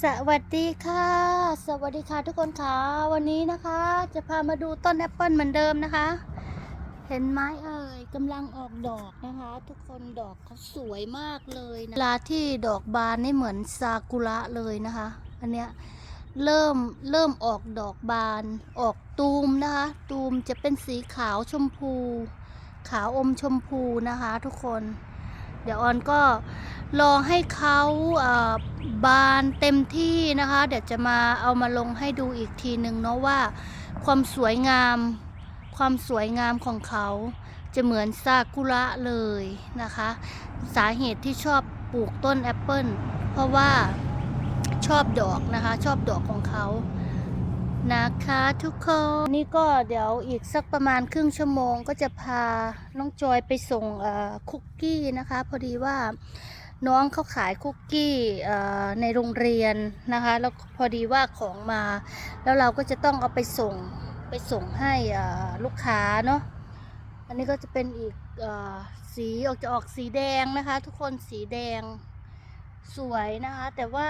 สวัสดีค่ะ สวัสดีค่ะทุกคนค่ะวันนี้นะคะ จะพามาดูต้นแอปเปิลเหมือนเดิมนะคะ เห็นไหมเอ่ยกำลังออกดอกนะคะ ทุกคนดอกเขาสวยมากเลยนะเวลาที่ดอกบานนี่เหมือนซากุระเลยนะคะ อันเนี้ยเริ่มเริ่มออกดอกบาน ออกตูมนะคะ ตูมจะเป็นสีขาวชมพู ขาวอมชมพูนะคะ ทุกคน เดี๋ยวออนก็ รอให้เขาบานเต็มที่นะคะ เดี๋ยวจะมาเอามาลงให้ดูอีกทีหนึ่งเนาะว่า ความสวยงาม ความสวยงามของเขาจะเหมือนซากุระเลยนะคะ สาเหตุที่ชอบปลูกต้นแอปเปิลเพราะว่าชอบดอกนะคะ ชอบดอกของเขานะคะทุกคนนี่ก็เดี๋ยวอีกสักประมาณครึ่งชั่วโมงก็จะพาน้องจอยไปส่งคุกกี้นะคะ พอดีว่า น้องเขาขายคุกกี้ในโรงเรียนนะคะ แล้วพอดีว่าของมา แล้วเราก็จะต้องเอาไปส่งไปส่งให้ลูกค้าเนาะอันนี้ก็จะเป็นอีกอสีออกจะออกสีแดงนะคะ ทุกคนสีแดงสวยนะคะ แต่ว่า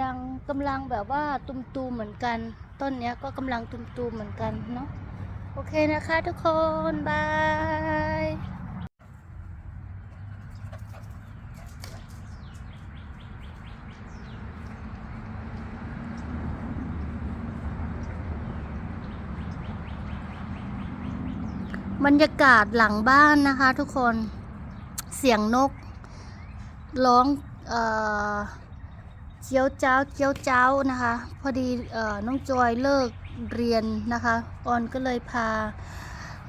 ยังกำลังแบบว่าตุมๆเหมือนกัน ต้นเนี้ยก็กำลังตุมๆเหมือนกันเนาะโอเคนะคะทุกคน บาย บรรยากาศหลังบ้านนะคะ ทุกคนเสียงนกร้องเอ่อเจียวเจ้าเจียวเจ้านะคะ พอดีเอ่อน้องจอยเลิกเรียนนะคะออนก็เลยพา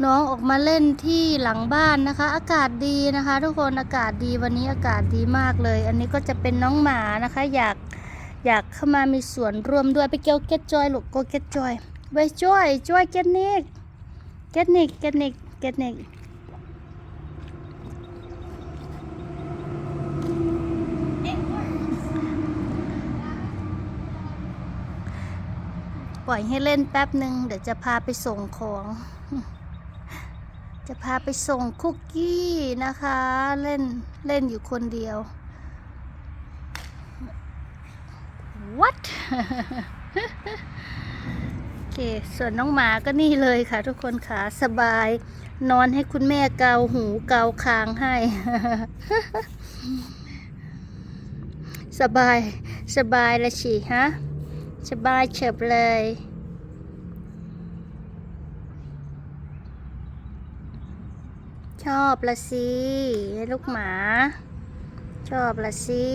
น้องออกมาเล่นที่หลังบ้านนะคะ อากาศดีนะคะ ทุกคนอากาศดีวันนี้อากาศดีมากเลย อันนี้ก็จะเป็นน้องหมานะคะ อยากอยากเข้ามามีส่วนร่วมด้วยไปเกี่ยวเก็ตจอยลูกโกเก็ตจอยไปจอยจอยเก็ตนิก เก็ตนิกเก็ตนิกเก็ตนิกปล่อยให้เล่นแป๊บหนึ่งเดี๋ยวจะพาไปส่งของ จะพาไปส่งคุกกี้นะคะ เล่นเล่นอยู่คนเดียว what เค ส่วนน้องหมาก็นี่เลยค่ะ ทุกคนค่ะสบาย นอนให้คุณแม่เกาหูเกาคางให้ สบาย สบายละสิฮะ สบายเฉบเลยชอบละสิ ลูกหมา ชอบละสิ